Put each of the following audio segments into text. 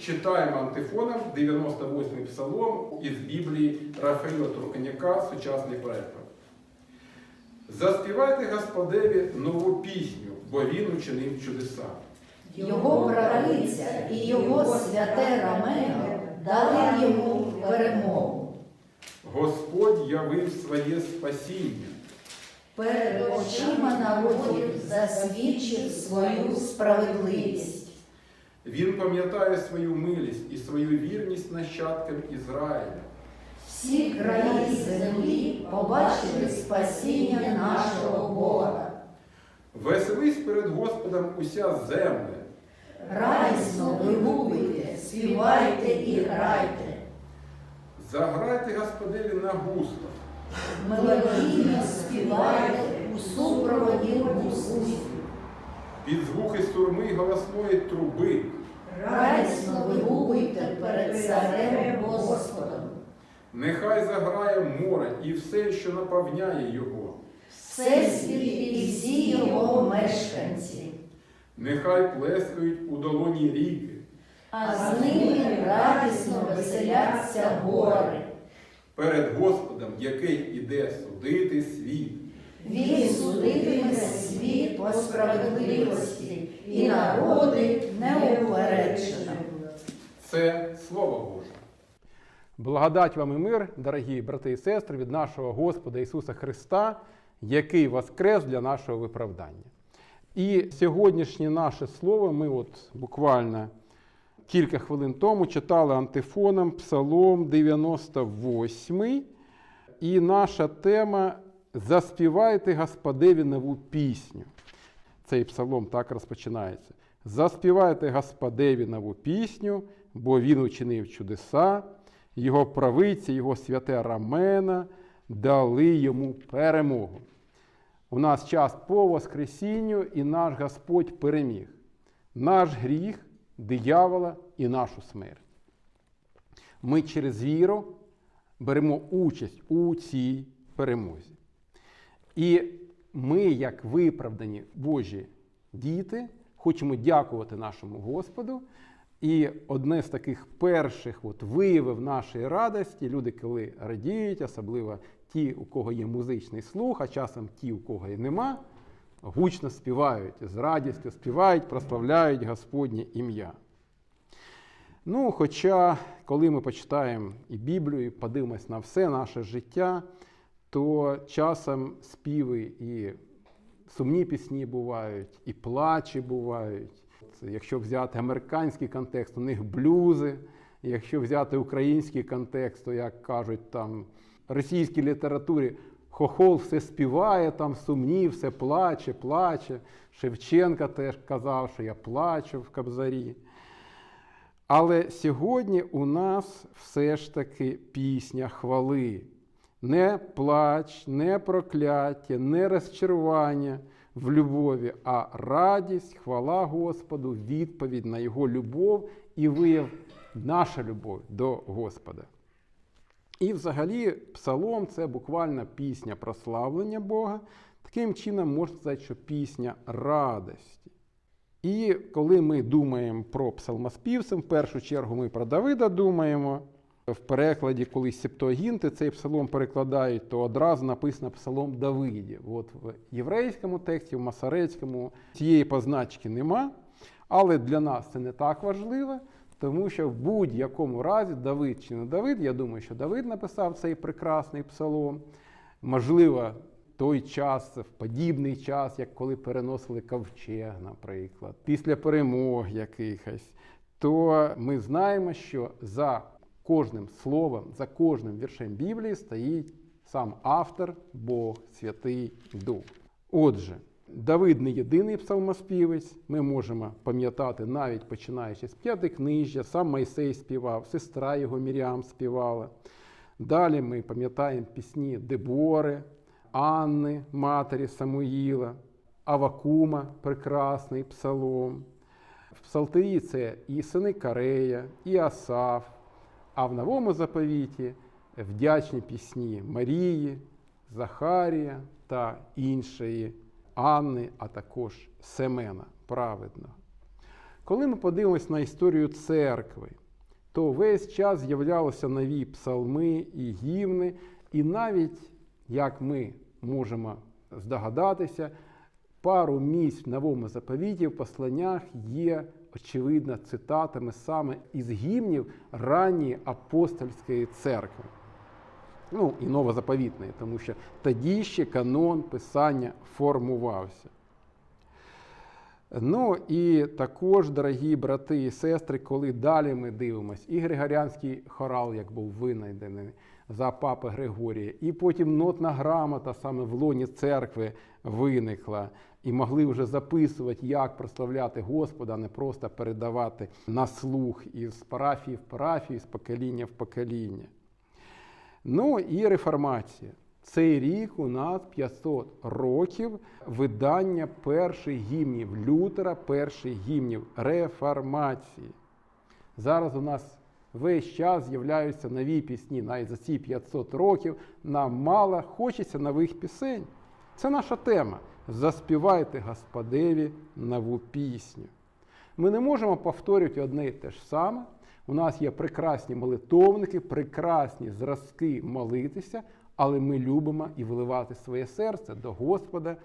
Читаємо антифоном 98-й псалом із Біблії Рафаїла Турканяка, сучасний переклад. Заспівайте Господеві нову пісню, бо він учинив чудеса. Його правиця і його святе рамено дали йому перемогу. Господь явив своє спасіння. Перед очима народів засвідчив свою справедливість. Він пам'ятає свою милість і свою вірність нащадкам Ізраїля. Всі краї землі побачили спасіння нашого Бога. Веселись перед Господом уся земля. Радісно вигукуйте, співайте і грайте. Заграйте Господеві на густо. Мелодійно співайте у супроводі гуслів. Під звуки сурми голосної труби. Радісно вигукуйте перед царем Господом. Нехай заграє море і все, що наповняє його. Всесвіт і всі його мешканці, Нехай плескають у долоні ріки. а з ними радісно веселяться гори. Перед Господом, який іде судити світ. Він судитиме світ по справедливості і народи неупереджено. Це Слово Боже. Благодать вам і мир, дорогі брати і сестри, від нашого Господа Ісуса Христа, який воскрес для нашого виправдання. І сьогоднішнє наше слово ми от буквально кілька хвилин тому читали антифоном Псалом 98. І наша тема Заспівайте Господеві нову пісню. Цей псалом так розпочинається. Заспівайте Господеві нову пісню, бо Він учинив чудеса, Його правиця, Його святе рамена дали йому перемогу. У нас час по Воскресінню, і наш Господь переміг. Наш гріх, диявола і нашу смерть. Ми через віру беремо участь у цій перемозі. І ми, як виправдані Божі діти, хочемо дякувати нашому Господу. І одне з таких перших от виявів нашої радості, люди, коли радіють, особливо ті, у кого є музичний слух, а часом ті, у кого і нема, гучно співають, з радістю співають, прославляють Господнє ім'я. Ну, хоча, коли ми почитаємо і Біблію, і подивимось на все наше життя, то часом співи і сумні пісні бувають, і плачі бувають. Якщо взяти американський контекст, у них блюзи. Якщо взяти український контекст, то як кажуть там російській літературі, хохол все співає, там сумні, все плаче, плаче. Шевченка теж казав, що я плачу в Кобзарі. Але сьогодні у нас все ж таки пісня хвали. Не плач, не прокляття, не розчарування в любові, а радість, хвала Господу, відповідь на Його любов і вияв наша любов до Господа. І взагалі псалом це буквально пісня прославлення Бога. Таким чином можна сказати, що пісня радості. І коли ми думаємо про псалмоспівців, в першу чергу ми про Давида думаємо. В перекладі, коли Септуагінти цей псалом перекладають, то одразу написано псалом Давидів. От в єврейському тексті, в масарецькому цієї позначки нема. Але для нас це не так важливо, тому що в будь-якому разі Давид чи не Давид, я думаю, що Давид написав цей прекрасний псалом. Можливо, той час, в подібний час, як коли переносили ковчег, наприклад, після перемог якихось, то ми знаємо, що за кожним словом, за кожним віршем Біблії стоїть сам автор, Бог, Святий Дух. Отже, Давид не єдиний псалмоспівець, ми можемо пам'ятати навіть починаючи з п'ятикнижжя, сам Майсей співав, сестра його Міріам співала. Далі ми пам'ятаємо пісні Дебори, Анни, матері Самуїла, Авакума, прекрасний псалом. В Псалтирі це і сини Карея, і Асаф, а в новому заповіті вдячні пісні Марії, Захарія та іншої Анни, а також Семена праведного. Коли ми подивимось на історію церкви, то весь час з'являлися нові псалми і гімни, і навіть, як ми можемо здогадатися, пару місць в новому заповіті в посланнях є очевидно цитатами саме із гімнів ранньої апостольської церкви. Ну і новозаповітної, тому що тоді ще канон писання формувався. Ну і також, дорогі брати і сестри, коли далі ми дивимося, і Григоріанський хорал, як був винайдений за папи Григорія, і потім нотна грамота саме в лоні церкви виникла, і могли вже записувати, як прославляти Господа, а не просто передавати на слух із парафії в парафію, з покоління в покоління. Ну і реформація. Цей рік у нас 500 років видання перших гімнів Лютера, перших гімнів реформації. Зараз у нас весь час з'являються нові пісні. Навіть за ці 500 років нам мало хочеться нових пісень. Це наша тема. Заспівайте Господеві нову пісню. Ми не можемо повторювати одне і те ж саме. У нас є прекрасні молитовники, прекрасні зразки молитися, але ми любимо і виливати своє серце до Господа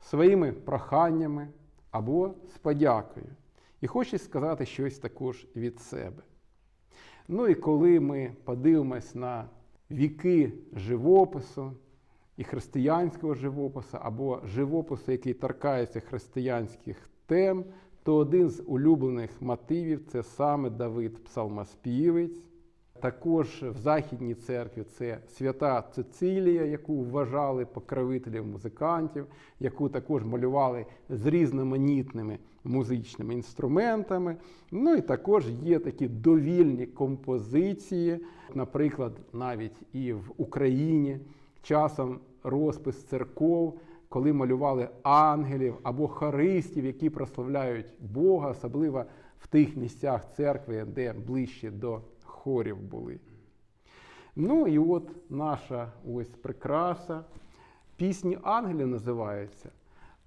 своїми проханнями або з подякою. І хочу сказати щось також від себе. Ну і коли ми подивимось на віки живопису і християнського живопису, або живопису, який торкається християнських тем, то один з улюблених мотивів це саме Давид Псалмоспівець. Також в Західній церкві це свята Цицилія, яку вважали покровителем музикантів, яку також малювали з різноманітними музичними інструментами. Ну і також є такі довільні композиції, наприклад, навіть і в Україні часом розпис церков, коли малювали ангелів або хористів, які прославляють Бога, особливо в тих місцях церкви, де ближче до хорів були. Ну і от наша ось прикраса. Пісні ангелів називаються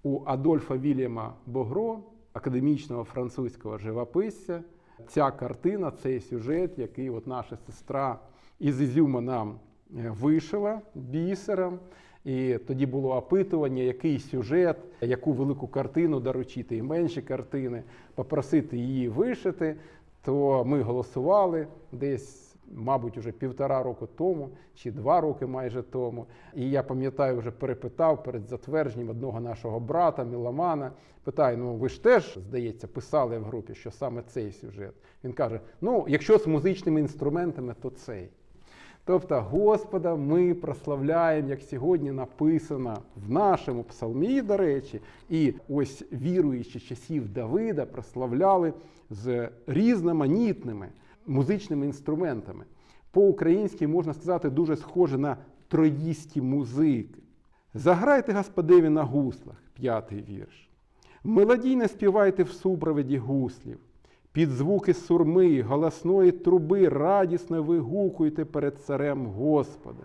у Адольфа Вільяма Богро, академічного французького живописця. Ця картина, цей сюжет, який от наша сестра із Ізюма нам вишила бісером. І тоді було опитування, який сюжет, яку велику картину доручити, і менші картини, попросити її вишити. То ми голосували десь, мабуть, вже півтора року тому чи два роки майже тому. І я пам'ятаю, вже перепитав перед затвердженням одного нашого брата, міломана. Питаю: ну ви ж теж, здається, писали в групі, що саме цей сюжет. Він каже: ну, якщо з музичними інструментами, то цей. Тобто Господа ми прославляємо, як сьогодні написано в нашому псалмі, до речі, і ось віруючі часів Давида прославляли з різноманітними музичними інструментами. По-українськи можна сказати дуже схоже на троїсті музики. Заграйте Господеві на гуслах, п'ятий вірш. Мелодійно співайте в супроводі гуслів. Під звуки сурми, голосної труби радісно вигукуйте перед царем Господа.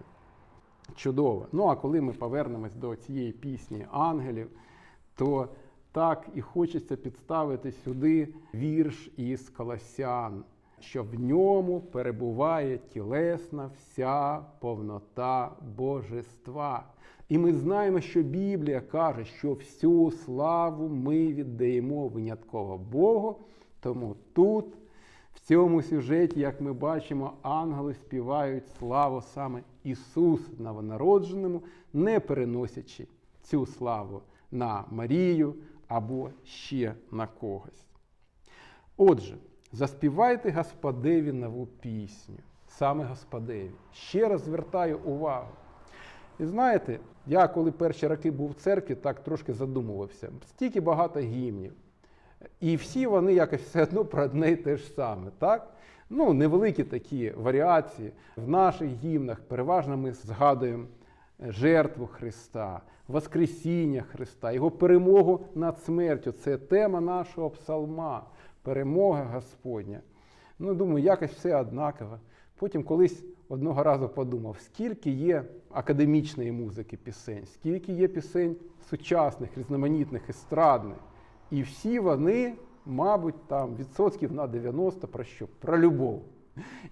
Чудово. Ну а коли ми повернемось до цієї пісні ангелів, то так і хочеться підставити сюди вірш із Колосян, що в ньому перебуває тілесна вся повнота божества. І ми знаємо, що Біблія каже, що всю славу ми віддаємо винятково Богу. Тому тут, в цьому сюжеті, як ми бачимо, ангели співають славу саме Ісусу новонародженому, не переносячи цю славу на Марію або ще на когось. Отже, заспівайте Господеві нову пісню, саме Господеві. Ще раз звертаю увагу. І знаєте, я коли перші роки був в церкві, так трошки задумувався. Стільки багато гімнів. І всі вони якось все одно про одне і те ж саме. так? Ну, невеликі такі варіації. В наших гімнах переважно ми згадуємо жертву Христа, Воскресіння Христа, Його перемогу над смертю. Це тема нашого псалма, перемога Господня. Ну, думаю, якось все однаково. Потім колись одного разу подумав, скільки є академічної музики пісень, скільки є пісень сучасних, різноманітних, естрадних. І всі вони мабуть, там відсотків на 90 про що? Про любов.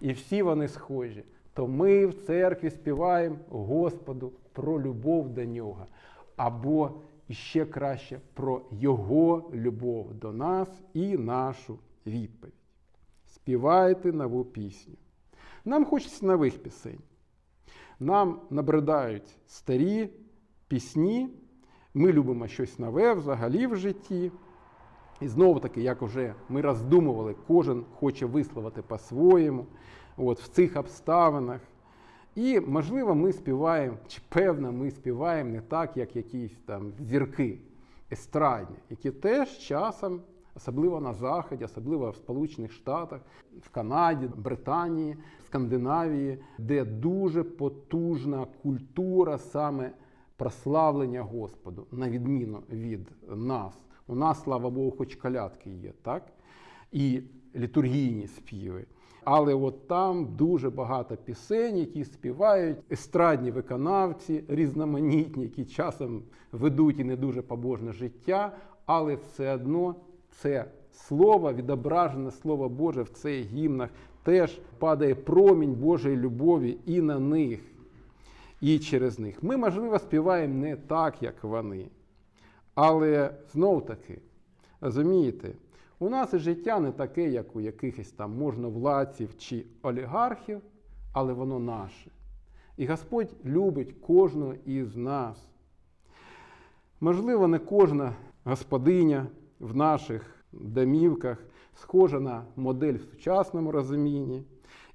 І всі вони схожі. То ми в церкві співаємо Господу про любов до нього. Або ще краще про Його любов до нас і нашу відповідь. Співайте нову пісню. Нам хочеться нових пісень. Нам набридають старі пісні. Ми любимо щось нове взагалі в житті. І знову таки, як вже ми роздумували, кожен хоче висловити по-своєму от, в цих обставинах. І, можливо, ми співаємо, чи певно, ми співаємо не так, як якісь там зірки естрадні, які теж часом, особливо на Заході, особливо в Сполучених Штатах, в Канаді, Британії, Скандинавії, де дуже потужна культура саме прославлення Господу, на відміну від нас. У нас, слава Богу, хоч колядки є, так? І літургійні співи. Але от там дуже багато пісень, які співають естрадні виконавці, різноманітні, які часом ведуть і не дуже побожне життя, але все одно це слово, відображене Слово Боже в цих гімнах, теж падає промінь Божої любові і на них, і через них. Ми, можливо, співаємо не так, як вони. Але знов таки, розумієте, у нас життя не таке, як у якихось там можновладців чи олігархів, але воно наше. І Господь любить кожного із нас. Можливо, не кожна господиня в наших домівках схожа на модель в сучасному розумінні,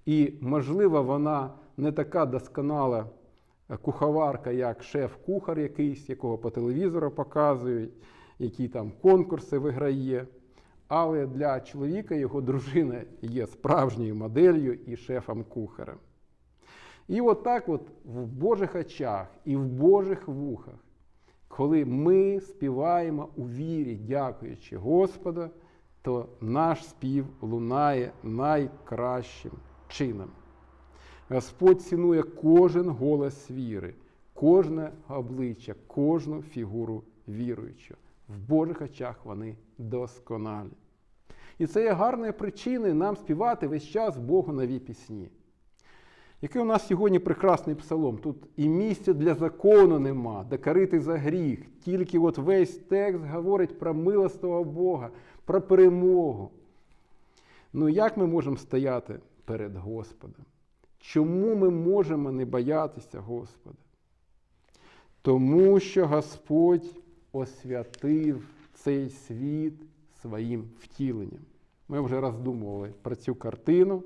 і, можливо, вона не така досконала куховарка, як шеф-кухар якийсь, якого по телевізору показують, які там конкурси виграє. Але для чоловіка його дружина є справжньою моделлю і шефом-кухарем. І от так от в Божих очах і в Божих вухах, коли ми співаємо у вірі, дякуючи Господу, то наш спів лунає найкращим чином. Господь цінує кожен голос віри, кожне обличчя, кожну фігуру віруючого. В Божих очах вони досконалі. І це є гарною причиною нам співати весь час Богу нові пісні. Який у нас сьогодні прекрасний псалом? Тут і місця для закону нема, де карити за гріх. Тільки от весь текст говорить про милостивого Бога, про перемогу. Ну як ми можемо стояти перед Господом? Чому ми можемо не боятися Господа? Тому що Господь освятив цей світ своїм втіленням. Ми вже роздумували про цю картину,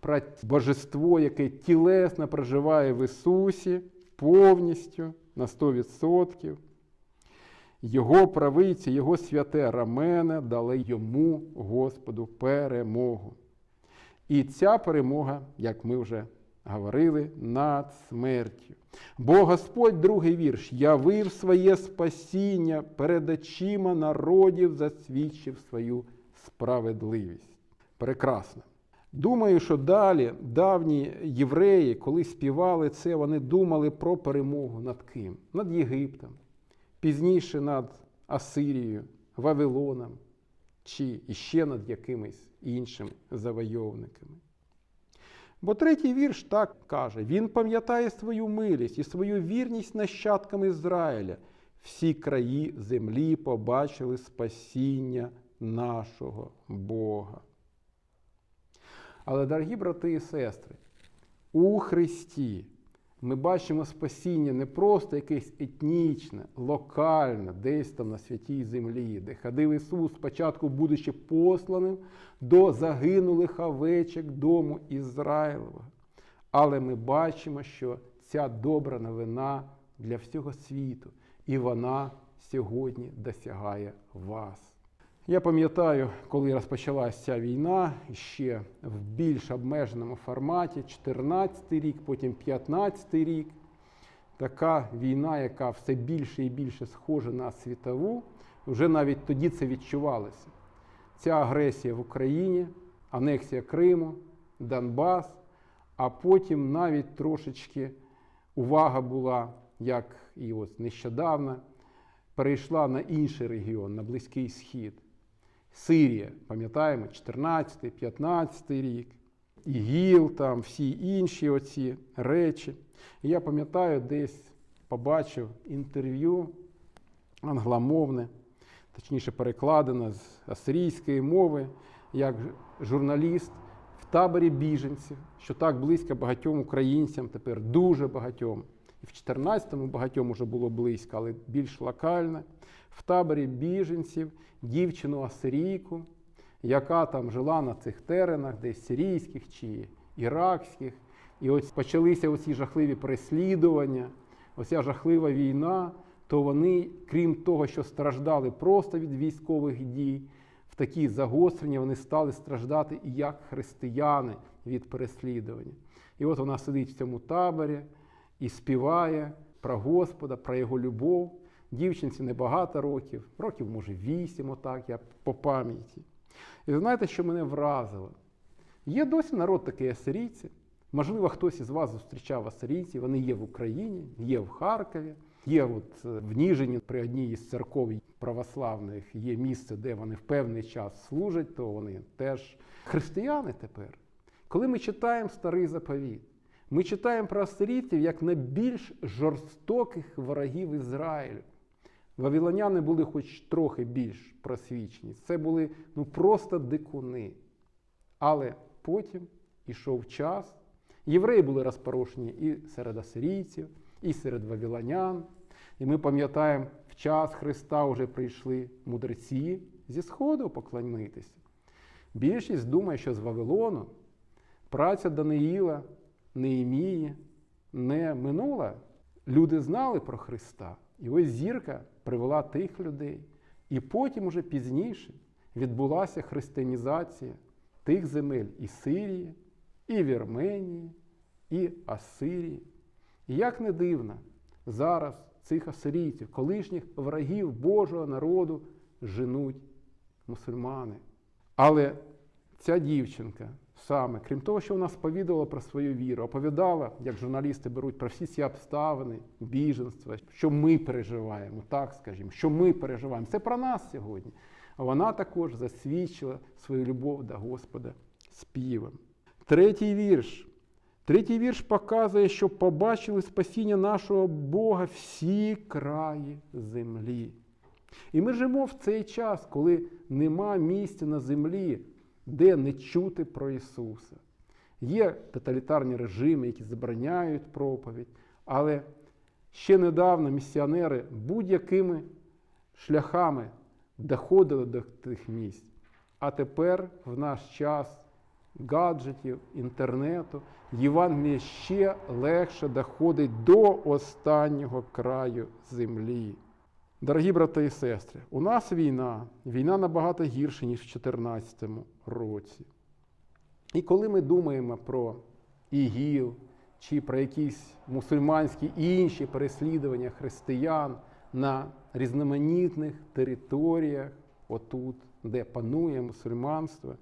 про божество, яке тілесно проживає в Ісусі повністю на 100%. Його правиці, Його святе рамене дали йому, Господу, перемогу. І ця перемога, як ми вже говорили, над смертю. Бо Господь, другий вірш, явив своє спасіння перед очима народів, засвідчив свою справедливість. Прекрасно. Думаю, що далі давні євреї, коли співали це, вони думали про перемогу над ким? Над Єгиптом, пізніше над Асирією, Вавилоном чи іще над якимись іншими завойовниками. Бо третій вірш так каже: Він пам'ятає свою милість і свою вірність нащадкам Ізраїля. Всі краї землі побачили спасіння нашого Бога. Але, дорогі брати і сестри, у Христі ми бачимо спасіння не просто якесь етнічне, локальне, десь там на святій землі, де ходив Ісус, спочатку, будучи посланим до загинулих овечок дому Ізраїлового. Але ми бачимо, що ця добра новина для всього світу, і вона сьогодні досягає вас. Я пам'ятаю, коли розпочалася ця війна, ще в більш обмеженому форматі, 14 рік, потім 15 й рік. Така війна, яка все більше і більше схожа на світову, вже навіть тоді це відчувалося. Ця агресія в Україні, анексія Криму, Донбас, а потім навіть трошечки увага була, як і от нещодавно, перейшла на інший регіон, на Близький Схід. Сирія, пам'ятаємо, 14-15 рік, ІГІЛ, там всі інші оці речі. І я пам'ятаю, десь побачив інтерв'ю англомовне, точніше перекладене з асирійської мови, як журналіст в таборі біженців, що так близько багатьом українцям, тепер дуже багатьом. І в 14-му багатьом уже було близько, але більш локально. В таборі біженців дівчину асирійку, яка там жила на цих теренах, десь сирійських чи іракських. І ось почалися оці жахливі переслідування, оця жахлива війна, то вони, крім того, що страждали просто від військових дій, в такі загострення вони стали страждати і як християни від переслідування. І от вона сидить в цьому таборі і співає про Господа, про його любов. Дівчинці небагато років, років, може, вісім, отак, я по пам'яті. І знаєте, що мене вразило? Є досі народ такий асирійці. Можливо, хтось із вас зустрічав асирійців, вони є в Україні, є в Харкові, є от е, в Ніжині при одній із церков православних є місце, де вони в певний час служать, то вони теж християни тепер. Коли ми читаємо старий заповіт, ми читаємо про асирійців як найбільш жорстоких ворогів Ізраїлю. Вавилоняни були хоч трохи більш просвічені. Це були ну, просто дикуни. Але потім ішов час. Євреї були розпорошені і серед асирійців, і серед вавилонян. І ми пам'ятаємо, в час Христа вже прийшли мудреці зі Сходу поклонитися. Більшість думає, що з Вавилону праця Даниїла, Неємії не минула. Люди знали про Христа. І ось зірка привела тих людей. І потім, уже пізніше, відбулася християнізація тих земель і Сирії, і Вірменії, і Асирії. І як не дивно, зараз цих асирійців, колишніх ворогів Божого народу, женуть мусульмани. Але ця дівчинка саме, крім того, що вона сповідувала про свою віру, оповідала, як журналісти беруть про всі ці обставини, біженства, що ми переживаємо, так скажімо, що ми переживаємо. Це про нас сьогодні. А вона також засвідчила свою любов до Господа співом. Третій вірш. Третій вірш показує, що побачили спасіння нашого Бога всі краї землі. І ми живемо в цей час, коли нема місця на землі, де не чути про Ісуса. Є тоталітарні режими, які забороняють проповідь, але ще недавно місіонери будь-якими шляхами доходили до тих місць. А тепер в наш час гаджетів, інтернету, Євангеліє ще легше доходить до останнього краю землі. Дорогі брати і сестри, у нас війна, війна набагато гірша, ніж в 2014 році. І коли ми думаємо про ІГІЛ чи про якісь мусульманські інші переслідування християн на різноманітних територіях, отут, де панує мусульманство,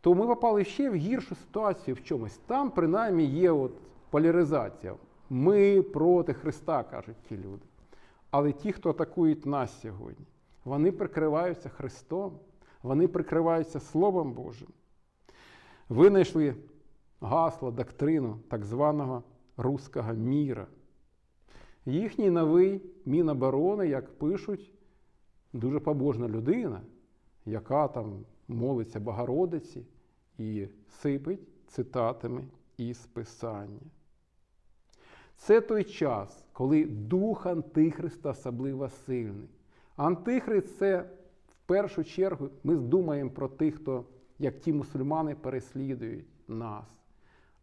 то ми попали ще в гіршу ситуацію в чомусь. Там, принаймні, є от поляризація. Ми проти Христа, кажуть ті люди. Але ті, хто атакують нас сьогодні, вони прикриваються Христом, вони прикриваються Словом Божим. Винайшли гасло, доктрину так званого руського міра. Їхній новий Міноборони, як пишуть, дуже побожна людина, яка там молиться Богородиці і сипить цитатами із Писання. Це той час, коли дух Антихриста особливо сильний. Антихрист це в першу чергу ми думаємо про тих, хто, як ті мусульмани, переслідують нас.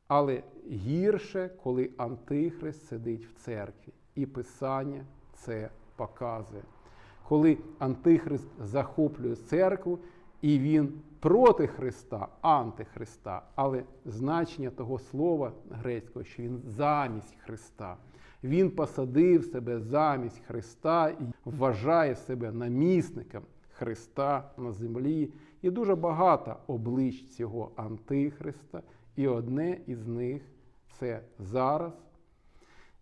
Але гірше, коли Антихрист сидить в церкві. І Писання це показує. Коли Антихрист захоплює церкву, і він проти Христа, антихриста, але значення того слова грецького, що він замість Христа. Він посадив себе замість Христа і вважає себе намісником Христа на землі. І дуже багато облич цього Антихриста. І одне із них це зараз.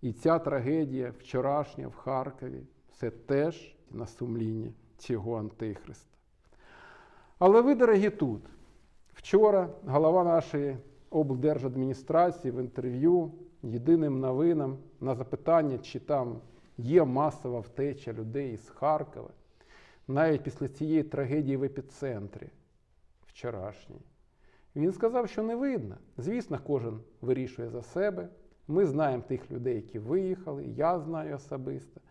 І ця трагедія вчорашня в Харкові це теж на сумлінні цього Антихриста. Але ви, дорогі, тут. Вчора голова нашої облдержадміністрації в інтерв'ю єдиним новинам на запитання, чи там є масова втеча людей із Харкова, навіть після цієї трагедії в епіцентрі вчорашній. Він сказав, що не видно. Звісно, кожен вирішує за себе. Ми знаємо тих людей, які виїхали, я знаю особисто.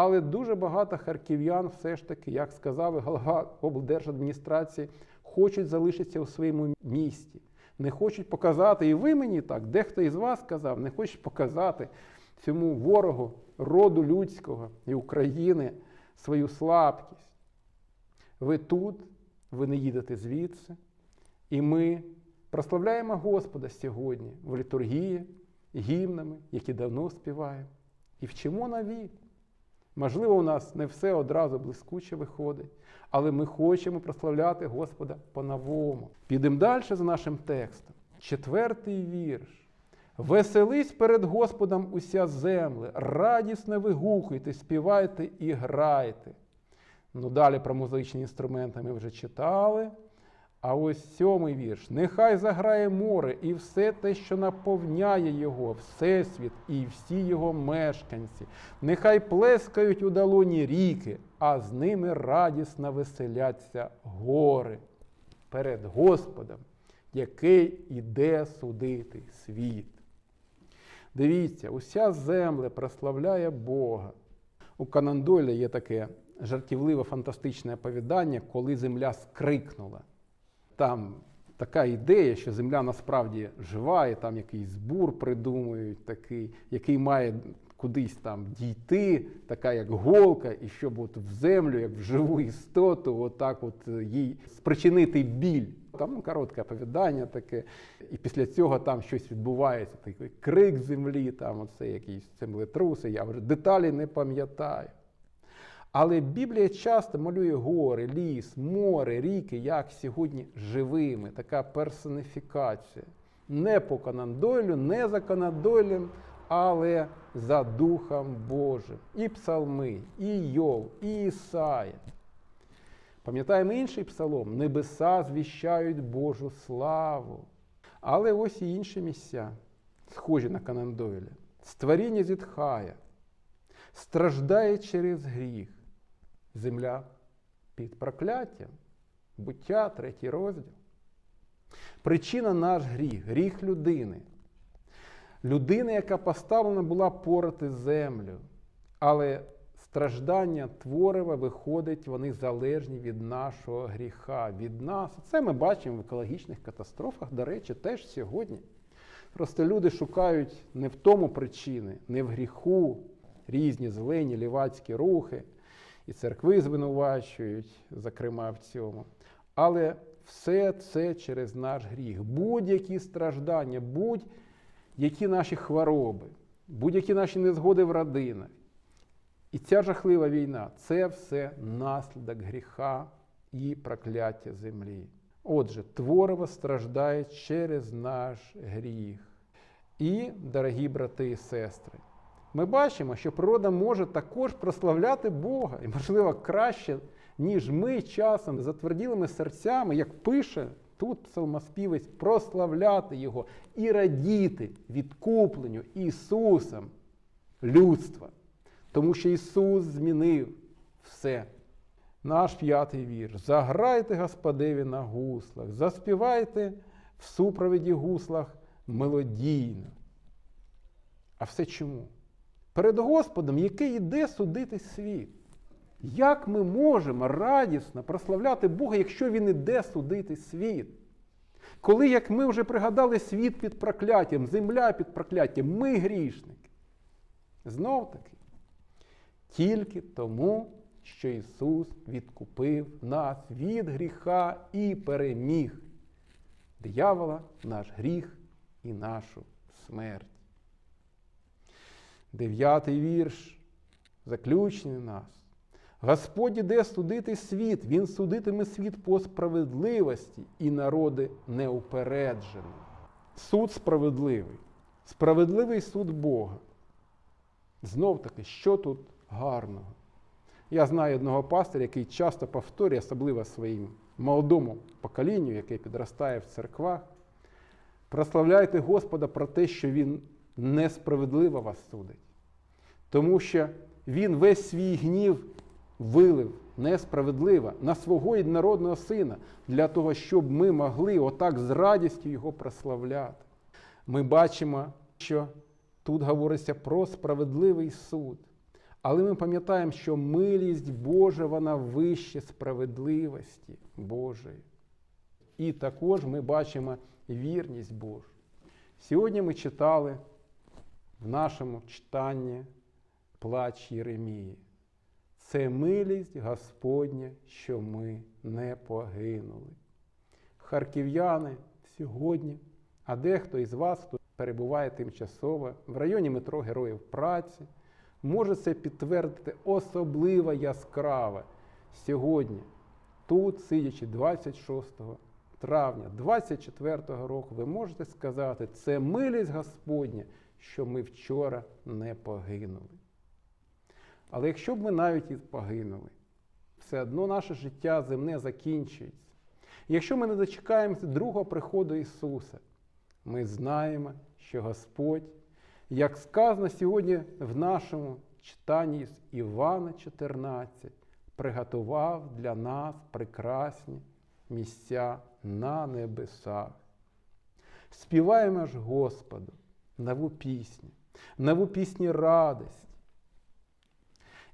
Але дуже багато харків'ян все ж таки, як сказав голова облдержадміністрації, хочуть залишитися у своєму місті. Не хочуть показати, і ви мені так, дехто із вас сказав, не хочуть показати цьому ворогу роду людського і України свою слабкість. Ви тут, ви не їдете звідси, і ми прославляємо Господа сьогодні в літургії, гімнами, які давно співаємо, і вчимо нові. Можливо, у нас не все одразу блискуче виходить, але ми хочемо прославляти Господа по-новому. Підемо далі за нашим текстом. Четвертий вірш. Веселись перед Господом уся земля, радісно вигукуйте, співайте і грайте. Ну, далі про музичні інструменти ми вже читали. А ось сьомий вірш. Нехай заграє море і все те, що наповняє його, всесвіт і всі його мешканці. Нехай плескають у долоні ріки, а з ними радісно веселяться гори перед Господом, який іде судити світ. Дивіться, уся земля прославляє Бога. У Канан Дойля є таке жартівливе фантастичне оповідання, коли земля скрикнула. Там така ідея, що земля насправді жива, і там якийсь бур придумують, такий, який має кудись там дійти, така як голка, і щоб от в землю, як в живу істоту, отак от їй спричинити біль. Там ну, коротке оповідання таке, і після цього там щось відбувається, такий крик землі, там оце якісь землетруси, я вже деталі не пам'ятаю. Але Біблія часто малює гори, ліс, море, ріки, як сьогодні живими, така персоніфікація. Не по Канандойлю, не за Канандойлем, але за Духом Божим. І псалми, і Йов, і Ісая. Пам'ятаємо інший псалом: небеса звіщають Божу славу. Але ось і інші місця, схожі на Канандойля. Створіння зітхає, страждає через гріх. Земля під прокляттям. Буття, третій розділ. Причина наш гріх, гріх людини. Людина, яка поставлена була порати землю. Але страждання творива виходить, вони залежні від нашого гріха, від нас. Це ми бачимо в екологічних катастрофах, до речі, теж сьогодні. Просто люди шукають не в тому причини, не в гріху, різні зелені, лівацькі рухи, і церкви звинувачують, зокрема в цьому. Але все це через наш гріх. Будь-які страждання, будь-які наші хвороби, будь-які наші незгоди в родинах. І ця жахлива війна це все наслідок гріха і прокляття землі. Отже, творево страждає через наш гріх. І, дорогі брати і сестри, ми бачимо, що природа може також прославляти Бога, і, можливо, краще, ніж ми часом затверділими серцями, як пише тут псалмоспівець, прославляти Його і радіти відкупленню Ісусом людства. Тому що Ісус змінив все. Наш п'ятий вірш. Заграйте Господеві на гуслах, заспівайте в супровіді гуслах мелодійно. А все чому? Перед Господом, який йде судити світ. Як ми можемо радісно прославляти Бога, якщо Він іде судити світ? Коли, як ми вже пригадали, світ під прокляттям, земля під прокляттям, ми грішники. Знов таки, тільки тому, що Ісус відкупив нас від гріха і переміг диявола, наш гріх і нашу смерть. Дев'ятий вірш, заключений нас. Господь іде судити світ, Він судитиме світ по справедливості і народи неупереджені. Суд справедливий, справедливий суд Бога. Знов таки, що тут гарного? Я знаю одного пастора, який часто повторює, особливо своїм молодому поколінню, яке підростає в церквах, прославляйте Господа про те, що Він несправедливо вас судить. Тому що Він весь свій гнів вилив несправедливо на свого єдинородного сина для того, щоб ми могли отак з радістю його прославляти. Ми бачимо, що тут говориться про справедливий суд. Але ми пам'ятаємо, що милість Божа вона вище справедливості Божої. І також ми бачимо вірність Божу. Сьогодні ми читали в нашому читанні плач Єремії. Це милість Господня, що ми не погинули. Харків'яни сьогодні, а дехто із вас, хто перебуває тимчасово в районі метро Героїв Праці, може це підтвердити особливо яскраво сьогодні, тут, сидячи 26 травня 24 року, ви можете сказати, це милість Господня, що ми вчора не погинули. Але якщо б ми навіть і погинули, все одно наше життя земне закінчується. Якщо ми не дочекаємося другого приходу Ісуса, ми знаємо, що Господь, як сказано сьогодні в нашому читанні з Івана 14, приготував для нас прекрасні місця на небесах. Співаємо ж Господу нову пісню, нову пісню радості.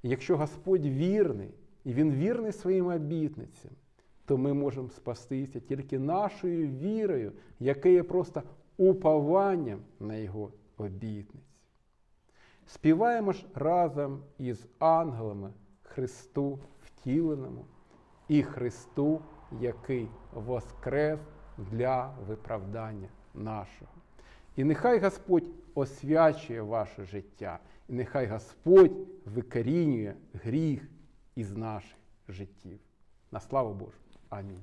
І якщо Господь вірний, і Він вірний своїм обітницям, то ми можемо спастися тільки нашою вірою, яке є просто упованням на Його обітниці. Співаємо ж разом із ангелами Христу втіленому і Христу, який воскрес для виправдання нашого. І нехай Господь освячує ваше життя, і нехай Господь викорінює гріх із наших життів. На славу Божу. Амінь.